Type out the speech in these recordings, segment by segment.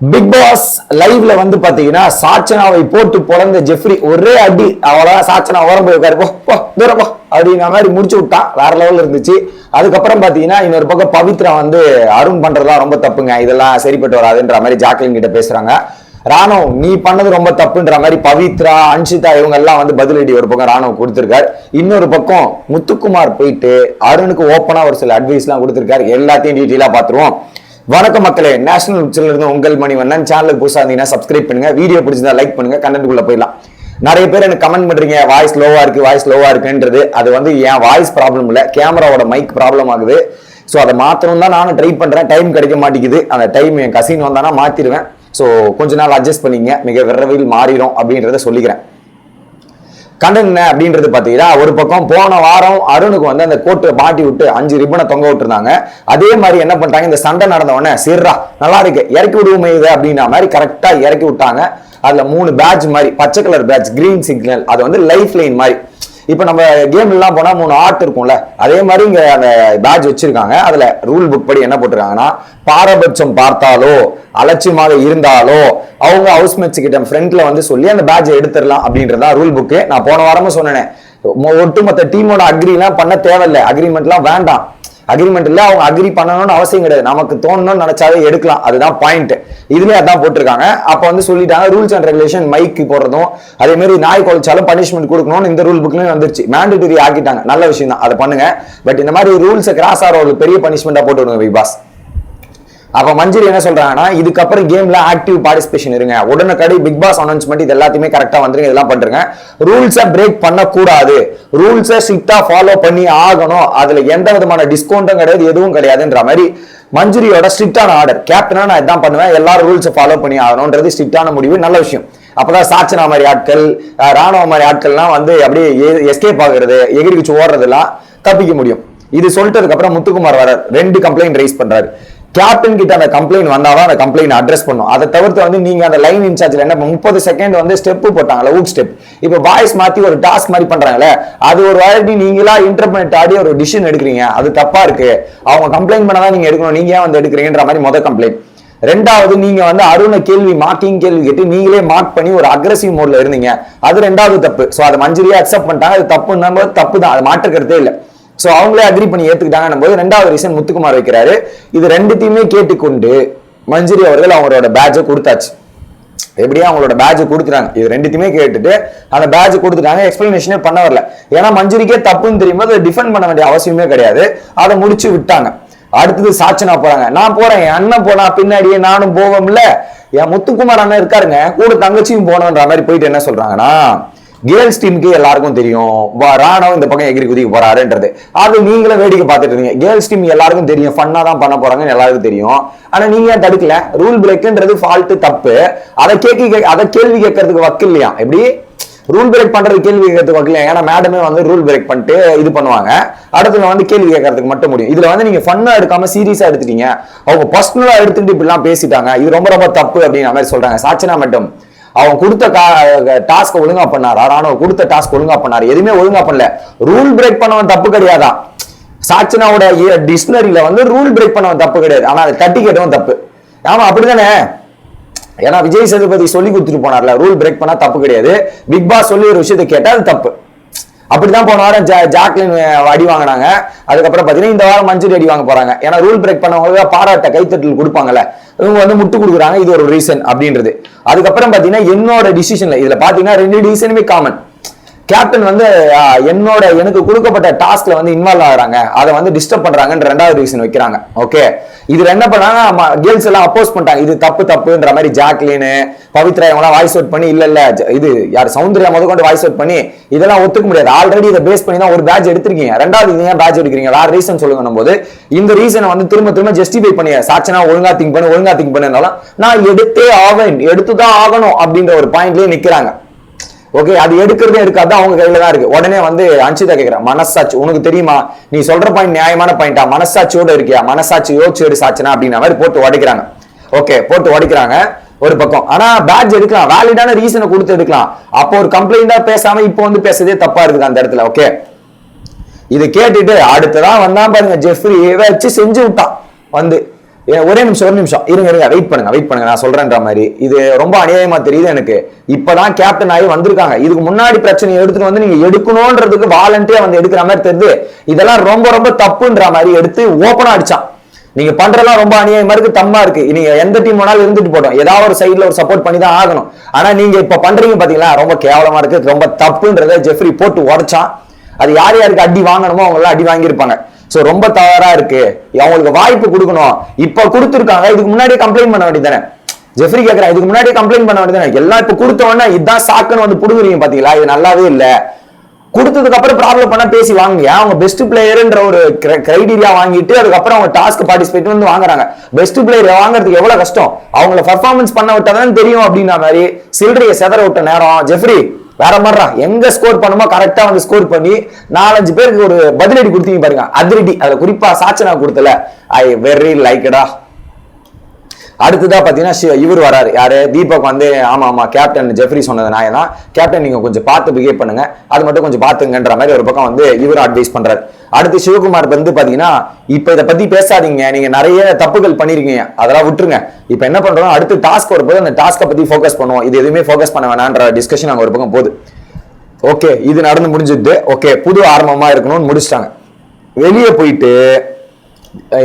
Big pass லைவ்ல வந்து பாத்தீங்கன்னா சாச்சனாவை போட்டு பொழந்த ஜெஃப்ரி ஒரே அடி. அவ்வளவுதான் சாச்சனா ஓரம் போய் உட்காரு. போ போ அப்படிங்கிற மாதிரி முடிச்சு விட்டான். வேற லெவல்ல இருந்துச்சு. அதுக்கப்புறம் பாத்தீங்கன்னா இன்னொரு பக்கம் பவித்ரா வந்து அருண் பண்றதுலாம் ரொம்ப தப்புங்க. இதெல்லாம் சரிப்பட்டு வராதுன்ற மாதிரி ஜாக்லின் கிட்ட பேசுறாங்க. ராணுவ நீ பண்ணது ரொம்ப தப்புன்ற மாதிரி பவித்ரா அன்ஷிதா இவங்க எல்லாம் வந்து பதிலடி ஒரு பக்கம் ராணுவ கொடுத்திருக்காரு. இன்னொரு பக்கம் முத்துக்குமார் போயிட்டு அருணுக்கு ஓப்பனா ஒரு சில அட்வைஸ் எல்லாம் கொடுத்திருக்காரு. எல்லாத்தையும் டீட்டெயிலா பாத்துருவோம் வணக்கம் மக்களே. நேஷனல் உச்சில இருந்து உங்கள் மணிவண்ணன். சேனலுக்கு புதுசா இருந்தீங்கன்னா சப்ஸ்கிரைப் பண்ணுங்க. வீடியோ பிடிச்சிருந்தா லைக் பண்ணுங்க. கண்டென்ட்குள்ள போயிடலாம். நிறைய பேர் எனக்கு கமெண்ட் பண்றீங்க. வாய்ஸ் லோவா இருக்கு வாய்ஸ் லோவா இருக்குன்றது. அது வந்து என் வாய்ஸ் ப்ராப்ளம் இல்ல. கேமராவோட மைக் ப்ராப்ளம் ஆகுது. ஸோ அதை மாத்தணும் தான் நானும் ட்ரை பண்றேன். டைம் கிடைக்க மாட்டேங்குது. அந்த டைம் என் கசின் வந்தானா மாற்றிடுவேன் ஸோ கொஞ்ச நாள் அட்ஜஸ்ட் பண்ணிங்க மிக விரைவில் மாறிடும் அப்படின்றத சொல்லிக்கிறேன். கண்டன் என்ன அப்படின்றது பார்த்தீங்கன்னா ஒரு பக்கம் போன வாரம் அருணுக்கு வந்து அந்த கோட்டை மாட்டி விட்டு அஞ்சு ரிப்பனை தொங்க விட்டுருந்தாங்க. அதே மாதிரி என்ன பண்ணிட்டாங்க? இந்த சண்டை நடந்தவொடனே சீர்ரா நல்லா இருக்கு இறக்கி விடுவோமே இது அப்படின்ற மாதிரி கரெக்டாக இறக்கி விட்டாங்க. அதில் மூணு பேட்ச் மாதிரி பச்சை கலர் பேட்ச் கிரீன் சிக்னல் அது வந்து லைஃப் லைன் மாதிரி. இப்போ நம்ம கேம்லாம் போனால் மூணு ஆர்ட் இருக்கும்ல. அதே மாதிரி இங்கே அந்த பேட்ச் வச்சிருக்காங்க. அதில் ரூல் புக் படி என்ன போட்டிருக்காங்கன்னா பாரபட்சம் பார்த்தாலோ அலட்சியமாக இருந்தாலோ அவங்க ஹவுஸ் மேட்ச் கிட்ட ஃப்ரண்ட்ல வந்து சொல்லி அந்த பேட்சை எடுத்துடலாம் அப்படின்றதா ரூல் புக்கு நான் போன வாரமும் சொன்னேன். ஒட்டுமொத்த டீமோட அக்ரிலாம் பண்ண தேவையில்லை. அக்ரிமெண்ட்லாம் வேண்டாம். அக்ரிமெண்ட் அவங்க அக்ரி பண்ணணும்னு அவசியம் கிடையாது. நமக்கு தோணணும்னு நினைச்சாவே எடுக்கலாம். அதுதான் பாயிண்ட் இதுலேயே அதான் போட்டிருக்காங்க. அப்போ வந்து சொல்லிட்டாங்க ரூல்ஸ் அண்ட் ரெகுலேஷன் மைக்கு போடுறதும் அதே மாதிரி நாய் குலைச்சாலும் பனிஷ்மெண்ட் கொடுக்கணும்னு இந்த ரூல் புக்லேயும் வந்துருச்சு. மேண்டேட்டரி ஆக்கிட்டாங்க. நல்ல விஷயம் தான் அதை பண்ணுங்க. பட் இந்த மாதிரி ரூல்ஸை கிராஸ் ஆகிற ஒரு பெரிய பனிஷ்மெண்ட்டாக போட்டு விடுங்க பிக் பாஸ் அப்ப மஞ்சரி என்ன சொல்றாங்கன்னா இதுக்கப்புறம் கேம்ல ஆக்டிவ் பார்ட்டிசிபேஷன் இருங்க. உடனடி பிக் பாஸ் அனௌன்ஸ்மெண்ட் இது எல்லாத்தையுமே கரெக்டா வந்துருங்க இதெல்லாம் பண்றேங்க. ரூல்ஸை பிரேக் பண்ணக்கூடாது. ரூல்ஸை ஸ்ட்ரிக்டா ஃபாலோ பண்ணி ஆகணும். அதுல எந்த விதமான டிஸ்கவுண்ட்டும் கிடையாது எதுவும் கிடையாதுன்ற மாதிரி மஞ்சுரியோட ஸ்ட்ரிக்டான ஆர்டர் கேப்டனா நான் இதான் பண்ணுவேன் எல்லாரும் ரூல்ஸை ஃபாலோ பண்ணி ஆகணும்ன்றது ஸ்ட்ரிக்டான முடிவு. நல்ல விஷயம். அப்பதான் சாச்சனா மாதிரி ஆட்கள் ராணுவ மாதிரி ஆட்கள்லாம் வந்து அப்படியே எஸ்கேப் ஆகுறது எகிரிச்சு ஓடுறதுலாம் தப்பிக்க முடியும். இது சொல்லிட்டதுக்கு அப்புறம் முத்துக்குமார் வரார் ரெண்டு கம்ப்ளைண்ட் ரைஸ் பண்றாரு. கேப்டன் கிட்ட அந்த கம்ப்ளைண்ட் வந்தாதான் அந்த கம்ப்ளைண்ட் அட்ரஸ் பண்ணும். அதை தவிர்த்து வந்து நீங்க அந்த லைன் இன்சார்ஜ்ல என்ன முப்பது செகண்ட் வந்து ஸ்டெப் போட்டாங்கல்ல ஊட் ஸ்டெப் இப்போ வாய்ஸ் மாத்தி ஒரு டாஸ்க் மாதிரி பண்றாங்கல்ல அது ஒரு வாட்டி நீங்களா இன்டர்பிரட் ஆடி ஒரு டிசிஷன் எடுக்கிறீங்க. அது தப்பா இருக்கு. அவங்க கம்ப்ளைண்ட் பண்ணதான் நீங்க எடுக்கணும். நீங்க ஏன் வந்து எடுக்கிறீங்கன்ற மாதிரி முத கம்ப்ளைண்ட் ரெண்டாவது நீங்க வந்து அருணை கேள்வி மார்க்கிங் கேள்வி கேட்டு நீங்களே மார்க் பண்ணி ஒரு அக்ரஸிவ் மோட்ல இருந்தீங்க. அது ரெண்டாவது தப்பு. சோ அதை மஞ்சரியா அக்செப்ட் பண்ணிட்டாங்க. அது தப்புன்னும் தப்பு தான் அது மாற்றுக்கிறதே இல்லை. ஸோ அவங்களே அக்ரி பண்ணி ஏத்துக்கிட்டாங்கன்னும் போது ரெண்டாவது ரீசன் முத்துக்குமார் வைக்கிறாரு. இது ரெண்டுத்தையுமே கேட்டுக்கொண்டு மஞ்சரி அவர்கள் அவங்களோட பேட்சை கொடுத்தாச்சு. எப்படியா அவங்களோட பேட்ச் கொடுத்துட்டாங்க இது ரெண்டுத்தையுமே கேட்டுட்டு அந்த பேட்ச் கொடுத்துட்டாங்க. எக்ஸ்பிளனேஷனே பண்ண வரல. ஏன்னா மஞ்சுரிக்கே தப்புன்னு தெரியும் போது டிஃபெண்ட் பண்ண வேண்டிய அவசியமே கிடையாது. அதை முடிச்சு விட்டாங்க. அடுத்தது சாட்சனா போறாங்க. நான் போறேன். என் அண்ணன் போனா பின்னாடியே நானும் போவோம்ல. என் முத்துக்குமார் அண்ணன் இருக்காருங்க. கூட தங்கச்சியும் போனோன்ற மாதிரி போயிட்டு என்ன சொல்றாங்கன்னா கேர்ள்ஸ் டீமுக்கு எல்லாருக்கும் தெரியும். ராணவ் இந்த பக்கம் எகிரி குதிக்க போறாருன்றது. அது நீங்களும் வேடிக்கை பார்த்துட்டு இருந்தீங்க. கேர்ள்ஸ் டீம் எல்லாருக்கும் தெரியும். ஃபன்னா தான் பண்ண போறாங்கன்னு எல்லாருக்கும் தெரியும். ஆனா நீங்க ஏன் தடுக்கல? ரூல் பிரேக்ன்றது ஃபால்ட் தப்பு. அதை கேட்க அதை கேள்வி கேட்கறதுக்கு வக்கு இல்லையா? எப்படி? ரூல் பிரேக் பண்றது கேள்வி கேட்கறதுக்கு வக்கல ஏன்னா மேடமே வந்து ரூல் பிரேக் பண்ணிட்டு இது பண்ணுவாங்க. அடுத்து வந்து கேள்வி கேட்கறதுக்கு மட்டும் முடியும். இதுல வந்து நீங்க ஃபன்னா எடுக்காம சீரியஸா எடுத்துட்டீங்க. அவங்க பர்சனலா எடுத்துட்டு இப்படிலாம் பேசிட்டாங்க. இது ரொம்ப ரொம்ப தப்பு அப்படிங்கிற மாதிரி சொல்றாங்க. சாச்சனா மட்டும். அவன் கொடுத்த டாஸ்க் ஒழுங்கா பண்ணாரா? ராணுவ கொடுத்த டாஸ்க் ஒழுங்கா பண்ணாரு. எதுவுமே ஒழுங்கா பண்ணல. ரூல் பிரேக் பண்ணவன் தப்பு கிடையாதான் சாச்சனாவோட டிக்ஷனரியில வந்து ரூல் பிரேக் பண்ணவன் தப்பு கிடையாது. ஆனா அதை தட்டி கேட்டவன் தப்பு. ஆமா அப்படிதானே ஏன்னா விஜய் சேதுபதி சொல்லி கொடுத்துட்டு போனார்ல ரூல் பிரேக் பண்ணா தப்பு கிடையாது. பிக் பாஸ் சொல்லி ஒரு விஷயத்தை கேட்டா அது தப்பு. அப்படிதான் போன வாரம் ஜா- ஜாக்லின் அடி வாங்கினாங்க. அதுக்கப்புறம் பாத்தீங்கன்னா இந்த வாரம் மஞ்சள் அடி வாங்க போறாங்க. ஏன்னா ரூல் பிரேக் பண்ணவங்களுக்கு பாராட்ட கைத்தட்டல் கொடுப்பாங்கல்ல. இவங்க வந்து முட்டு கொடுக்குறாங்க. இது ஒரு ரீசன் அப்படின்றது. அதுக்கப்புறம் பாத்தீங்கன்னா என்னோட டிசிஷன்ல இதுல பாத்தீங்கன்னா ரெண்டு டிசிஷனுமே காமன் கேப்டன் வந்து என்னோட எனக்கு கொடுக்கப்பட்ட டாஸ்க்ல வந்து இன்வால்வ் ஆகுறாங்க. அதை வந்து டிஸ்டர்ப் பண்றாங்கன்ற ரெண்டாவது ரீசன் வைக்கிறாங்க. ஓகே இதுல என்ன பண்ணாங்க கேர்ள்ஸ் எல்லாம் அப்போஸ் பண்ணிட்டாங்க. இது தப்பு தப்புன்ற மாதிரி ஜாக்லின் பவித்ரா இவங்க வாய்ஸ் அவுட் பண்ணி இல்ல இல்ல இது யார் சௌந்தர்யா முத கொண்டு வாய்ஸ் அவுட் பண்ணி இதெல்லாம் ஒத்துக்க முடியாது. ஆல்ரெடி இதை பேஸ் பண்ணி தான் ஒரு பேட்ச் எடுத்திருக்கீங்க. ரெண்டாவது இது ஏன் பேட்ச் எடுக்கிறீங்க? வேற ரீசன் சொல்லுங்க போது இந்த ரீசனை வந்து திரும்ப திரும்ப ஜஸ்டிஃபை பண்ணி சாச்சனா ஒழுங்கா திங்க் பண்ணு ஒழுங்கா திங்க் பண்ணுனாலும் நான் எடுத்தே ஆவேன். எடுத்துதான் ஆகணும் அப்படின்ற ஒரு பாயிண்ட்லயே நிக்கிறாங்க. ஓகே அது எடுக்கிறதே எடுக்காது அவங்க கையில தான் இருக்கு. உடனே வந்து அன்சிதா கேட்கிறேன் மனசாட்சி உனக்கு தெரியுமா? நீ சொல்ற பாயிண்ட் நியாயமான பாயிண்டா மனசாட்சியோட இருக்கியா? மனசாட்சி யோசிச்சு எடு சாட்சினா அப்படின்ற மாதிரி போட்டு உடைக்கிறாங்க. ஓகே போட்டு உடைக்கிறாங்க ஒரு பக்கம். ஆனா பேட்ச் எடுக்கலாம் வேலிடான ரீசனை கொடுத்து எடுக்கலாம். அப்போ ஒரு கம்ப்ளைண்டா பேசாம இப்போ வந்து பேசுறதே தப்பா இருக்குது அந்த இடத்துல ஓகே இது கேட்டுட்டு அடுத்ததான் வந்தான் பாருங்க ஜெஃப்ரி வச்சு செஞ்சு விட்டான் வந்து. ஒரே நிமிஷம் ஒரு நிமிஷம். இருங்க இருங்க. வெயிட் பண்ணுங்க வெயிட் பண்ணுங்க. நான் சொல்றேன்ற மாதிரி. இது ரொம்ப அநியாயமா தெரியுது எனக்கு. இப்பதான் கேப்டன் ஆகி வந்திருக்காங்க. இதுக்கு முன்னாடி பிரச்சனையை எடுத்துட்டு வந்து நீங்க எடுக்கணும்ன்றதுக்கு வாலண்டியா வந்து எடுக்கிற மாதிரி தெரியுது. இதெல்லாம் ரொம்ப ரொம்ப தப்புன்ற மாதிரி எடுத்து ஓப்பனா அடிச்சான். நீங்க பண்றதெல்லாம் ரொம்ப அநியாயமா இருக்கு தம்மா இருக்கு. நீங்க எந்த டீம் வேணாலும் இருந்துட்டு போட்டோம் ஏதாவது ஒரு சைட்ல ஒரு சப்போர்ட் பண்ணி தான் ஆகணும். ஆனா நீங்க இப்ப பண்றீங்க பாத்தீங்களா? ரொம்ப கேவலமா இருக்கு ரொம்ப தப்புன்றத ஜெஃப்ரி போட்டு உடைச்சான். அது யார் யாருக்கு அடி வாங்கணுமோ அவங்க எல்லாம் அடி வாங்கியிருப்பாங்க. ஸோ ரொம்ப தவறா இருக்கு. அவங்களுக்கு வாய்ப்பு கொடுக்கணும். இப்ப கொடுத்துருக்காங்க இதுக்கு முன்னாடியே கம்ப்ளைண்ட் பண்ண வேண்டியதானே ஜெஃப்ரி கேட்குறேன் இதுக்கு முன்னாடியே கம்ப்ளைண்ட் பண்ண வேண்டியதானே எல்லாம் இப்ப கொடுத்த உடனே இதான் சாக்குன்னு வந்து புடுங்குறீங்க பாத்தீங்களா? இது நல்லாவே இல்ல. கொடுத்ததுக்கு அப்புறம் ப்ராப்ளம் பண்ணா பேசி வாங்குங்க. அவங்க பெஸ்ட் பிளேயர்ன்ற ஒரு கிரைடீரியா வாங்கிட்டு அதுக்கப்புறம் அவங்க டாஸ்க் பார்ட்டிசிபேட் வந்து வாங்குறாங்க. பெஸ்ட் பிளேயர் வாங்குறதுக்கு எவ்வளவு கஷ்டம்? அவங்கள பர்ஃபார்மன்ஸ் பண்ண விட்டாதான் தெரியும் அப்படின்ற மாதிரி சில்லறையை செதற விட்ட நேரம். ஜெஃப்ரி வேற மாதிரிடா எங்க ஸ்கோர் பண்ணுமோ கரெக்டா வந்து ஸ்கோர் பண்ணி நாலஞ்சு பேருக்கு ஒரு பதிலடி கொடுத்தீங்க பாருங்க. அதிரடி. அதுல குறிப்பா சாச்சனா கொடுத்தல. ஐ வெரி லைக்கடா அடுத்ததா பாத்தீங்கன்னா ஷி- இவர் வராரு. யாரு? தீபக் வந்து ஆமா ஆமா கேப்டன் ஜெஃப்ரி சொன்னது நான் தான் கேப்டன் நீங்க கொஞ்சம் பார்த்து பிஹேவ் பண்ணுங்க. அது மட்டும் கொஞ்சம் பாத்துங்கன்ற மாதிரி ஒரு பக்கம் வந்து இவர் அட்வைஸ் பண்றாரு. அடுத்து சிவகுமார் வந்து பாத்தீங்கன்னா இப்ப இதை பத்தி பேசாதீங்க. நீங்க நிறைய தப்புகள் பண்ணிருக்கீங்க. அதெல்லாம் விட்டுருங்க. இப்ப என்ன பண்றோம்? அடுத்து டாஸ்க் வரும்போது அந்த டாஸ்க்கை பத்தி ஃபோக்கஸ் பண்ணுவோம். இது எதுவுமே ஃபோக்கஸ் பண்ண வேணான்ற டிஸ்கஷன் அங்க ஒரு பக்கம் போகுது. ஓகே இது நடந்து முடிஞ்சுது. ஓகே புது ஆரம்பமா இருக்கணும்னு முடிச்சிட்டாங்க. வெளியே போயிட்டு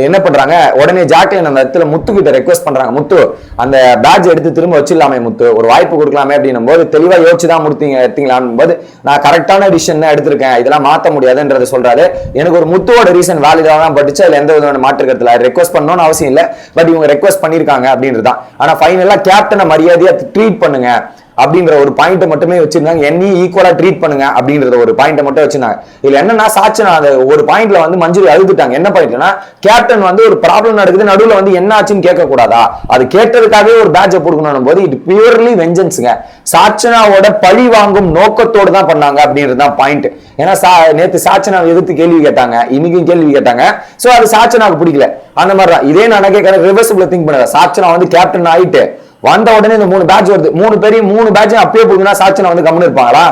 என்ன பண்றாங்க? உடனே ஜாக்லின் அந்த இடத்துல முத்து கிட்ட ரெக்வஸ்ட் பண்றாங்க. முத்து அந்த பேட்ச் எடுத்து திரும்ப வச்சிடலாமே முத்து. ஒரு வாய்ப்பு கொடுக்கலாமே அப்படின்னும் போது தெளிவா யோசிச்சு தான் முடித்தீங்க எடுத்தீங்களான் போது நான் கரெக்டான டிசிஷன் தான் எடுத்திருக்கேன். இதெல்லாம் மாத்த முடியாதுன்றதை சொல்றாரு. எனக்கு ஒரு முத்துவோட ரீசன் வேலிடா தான் பட்டுச்சு. அதுல எந்த விதமான மாற்று கருத்துல ரெக்வஸ்ட் பண்ணணும்னு அவசியம் இல்லை. பட் இவங்க ரெக்வஸ்ட் பண்ணிருக்காங்க அப்படின்றது தான் ஆனா ஃபைனலா கேப்டனை மரியாதையா ட்ரீட் பண்ணுங்க. அப்படின்ற ஒரு பாயிண்ட் மட்டுமே வச்சிருந்தாங்க. என்னையும் ஈக்குவலா ட்ரீட் பண்ணுங்க அப்படின்றத ஒரு பாயிண்ட் மட்டும் வச்சிருந்தாங்க. இதுல என்னன்னா சாட்சி அந்த ஒரு பாயிண்ட்ல வந்து மஞ்சுரி அழுதுட்டாங்க என்ன பாயிண்ட்னா கேப்டன் வந்து ஒரு ப்ராப்ளம் நடக்குது நடுவுல வந்து என்ன ஆச்சுன்னு கேட்க கூடாதா அது கேட்டதுக்காகவே ஒரு பேட்சை கொடுக்கணும் போது இது பியூர்லி வெஞ்சன்ஸுங்க சாச்சனாவோட பழி வாங்கும் நோக்கத்தோடு தான் பண்ணாங்க அப்படின்றது தான் பாயிண்ட் ஏன்னா சா நேத்து சாட்சனாவை எதிர்த்து கேள்வி கேட்டாங்க. இன்னைக்கும் கேள்வி கேட்டாங்க. சோ அது சாச்சனாவுக்கு பிடிக்கல. அந்த மாதிரி தான் இதே நான் கேட்கறேன் ரிவர்சிபிள் திங்க் பண்ணுறேன் சாட்சனா வந்து கேப்டன் ஆயிட்டு வந்த உடனே இந்த மூணு பேட்ச் வருது. மூணு பேரையும் மூணு பேட்ச் அப்பயே போகுதுன்னா சாச்சனா வந்து கம்முன்னு இருப்பாங்களா?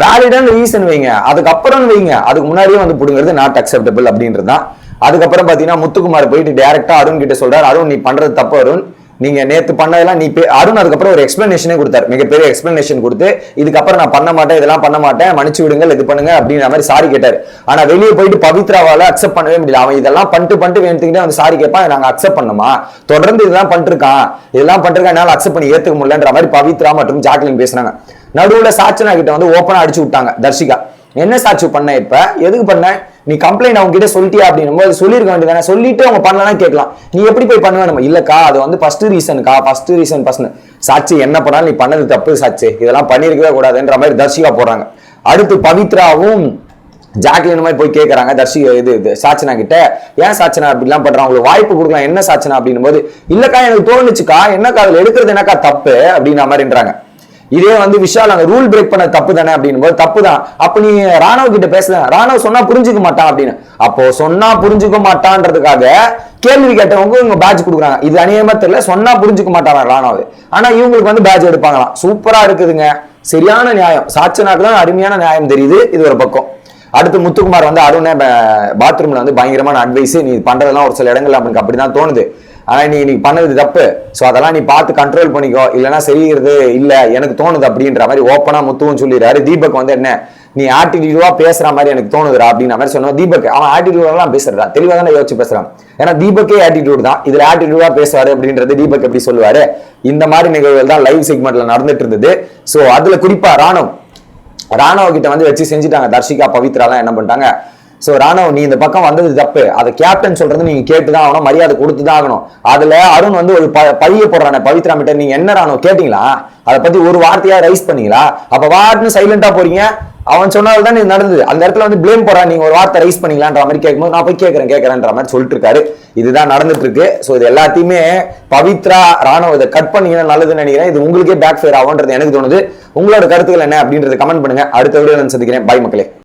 வேலிடான ரீசன் வைங்க. அதுக்கப்புறம் வைங்க. அதுக்கு முன்னாடியே வந்து பிடுங்கிறது நாட் அக்செப்டபிள் அப்படின்றது தான். அதுக்கப்புறம் பாத்தீங்கன்னா முத்துக்குமார் போயிட்டு டைரக்டா அருண் கிட்ட சொல்றாரு. அருண் நீ பண்றது தப்பு அருண். நீங்க நேத்து பண்ணதெல்லாம் நீ பே- அருண் அதுக்கப்புறம் ஒரு எக்ஸ்பிளனேஷனே கொடுத்தாரு. மிகப்பெரிய எக்ஸ்பிளனேஷன் கொடுத்து இதுக்கப்புறம் நான் பண்ண மாட்டேன் இதெல்லாம் பண்ண மாட்டேன் மன்னிச்சு விடுங்க இது பண்ணுங்க அப்படின்ற மாதிரி சாரி கேட்டாரு. ஆனா வெளியே போயிட்டு பவித்ராவால அக்செப்ட் பண்ணவே முடியல. அவன் இதெல்லாம் பண்ணிட்டு பண்ணிட்டு வேணுத்துக்கிட்டே வந்து சாரி கேட்பான் நாங்க அக்செப்ட் பண்ணுமா தொடர்ந்து இதெல்லாம் பண்ணிருக்கான். இதெல்லாம் பண்ணிருக்கான் என்னால அக்செப்ட் பண்ணி ஏத்துக்க முடியலன்ற மாதிரி பவித்ரா மற்றும் ஜாக்லின் பேசுனாங்க நடுவுல சாச்சனா கிட்ட வந்து ஓப்பனா அடிச்சு விட்டாங்க தர்ஷிகா. என்ன சாட்சி பண்ண இப்ப? எதுக்கு பண்ண? நீ கம்ப்ளைண்ட் அவங்க கிட்ட சொல்லிட்டியா அப்படின்னும் போது சொல்லிருக்க வேண்டியதானே சொல்லிட்டு அவங்க பண்ணலாம் கேட்கலாம். நீ எப்படி போய் பண்ணுவ? நம்ம இல்லக்கா அது வந்து ஃபர்ஸ்ட் ரீசனுக்கா ஃபர்ஸ்ட் ரீசன் பர்சன் சாட்சி என்ன பண்ணாலும் நீ பண்ணது தப்பு சாட்சி. இதெல்லாம் பண்ணிருக்கவே கூடாதுன்ற மாதிரி தர்ஷிகா போடுறாங்க. அடுத்து பவித்ராவும் ஜாக்லின் மாதிரி போய் கேட்கறாங்க தர்ஷி இது இது சாச்சனா கிட்ட. ஏன் சாச்சனா அப்படிலாம் பண்றாங்க? உங்களுக்கு வாய்ப்பு கொடுக்கலாம். என்ன சாச்சனா அப்படின்னும் போது இல்லக்கா எனக்கு தோணுச்சுக்கா. என்னக்கா அதுல எடுக்கிறது என்னக்கா தப்பு அப்படின்ற மாதிரின்றாங்க. இதே வந்து விஷால் அங்க ரூல் பிரேக் பண்ண தப்பு தானே அப்படின்னு போது தப்பு தான் அப்ப நீ ராணவ் கிட்ட பேசல ராணுவ சொன்னா புரிஞ்சுக்க மாட்டான் அப்படின்னு. அப்போ சொன்னா புரிஞ்சுக்க மாட்டான்றதுக்காக கேள்வி கேட்டவங்க இவங்க பேட்ச் கொடுக்குறாங்க. இது அநியமா தெரியல சொன்னா புரிஞ்சுக்க மாட்டாங்க ராணுவ? ஆனா இவங்களுக்கு வந்து பேட்ச் எடுப்பாங்களாம். சூப்பரா இருக்குதுங்க. சரியான நியாயம். சாட்சனாக்கு தான் அருமையான நியாயம் தெரியுது. இது ஒரு பக்கம். அடுத்து முத்துக்குமார் வந்து அருணை பாத்ரூம்ல வந்து பயங்கரமான அட்வைஸ் நீ பண்றதெல்லாம் ஒரு சில இடங்கள்ல அவனுக்கு அப்படிதான் தோணுது. ஆனால் நீ நீ பண்ணது தப்பு. ஸோ அதெல்லாம் நீ பார்த்து கண்ட்ரோல் பண்ணிக்கோ. இல்லைன்னா சரிங்கிறது இல்லை எனக்கு தோணுது அப்படின்ற மாதிரி ஓப்பனாக முத்துவும் சொல்லிடுறாரு. தீபக் வந்து என்ன நீ ஆட்டிடியூடாக பேசுகிற மாதிரி எனக்கு தோணுதுரா அப்படின்ற மாதிரி சொன்னா தீபக் அவன் ஆட்டிடியூடெல்லாம் பேசுறா தெளிவாக தானே யோசிச்சு பேசுகிறான் ஏன்னா தீபக்கே ஆட்டிடியூட் தான். இதில் ஆட்டிடியூடாக பேசுவார் அப்படின்றது தீபக் எப்படி சொல்லுவாரு? இந்த மாதிரி நிகழ்வுகள் தான் லைவ் செக்மெண்ட்டில் நடந்துட்டு இருந்தது. ஸோ அதில் குறிப்பாக ராணுவம். ராணுவ கிட்ட வந்து வச்சு செஞ்சுட்டாங்க. தர்ஷிகா பவித்ராலாம் என்ன பண்ணிட்டாங்க? ஸோ ராணுவ நீ இந்த பக்கம் வந்தது தப்பு. அதை கேப்டன் சொல்றது நீங்க கேட்டுதான் ஆகணும் மரியாதை கொடுத்துதான் ஆகணும். அதுல அருண் வந்து ஒரு ப- பழிய போடுறான பவித்ரா மீட்டர் நீங்க என்ன ராணுவ கேட்டீங்களா? அதை பத்தி ஒரு வார்த்தையா ரைஸ் பண்ணீங்களா? அப்ப வாட்னு சைலண்டா போறீங்க. அவன் சொன்னது தான் இது நடந்தது. அந்த இடத்துல வந்து ப்ளேம் போறான் நீங்க ஒரு வார்த்தை ரைஸ் பண்ணீங்களான்ற மாதிரி கேட்கும்போது நான் போய் கேட்கறேன் கேட்கறேன்ற மாதிரி சொல்லிட்டு இருக்காரு இதுதான் நடந்துட்டு இருக்கு ஸோ இது எல்லாத்தையுமே பவித்ரா ராணுவ இதை கட் பண்ணீங்கன்னா நல்லதுன்னு நினைக்கிறேன். இது உங்களுக்கே பேக் ஃபேர் ஆகும்ன்றது எனக்கு தோணுது. உங்களோட கருத்துக்கள் என்ன அப்படின்றத கமெண்ட் பண்ணுங்க. அடுத்த வீடியோ சந்திக்கிறேன். பாய் மக்களே.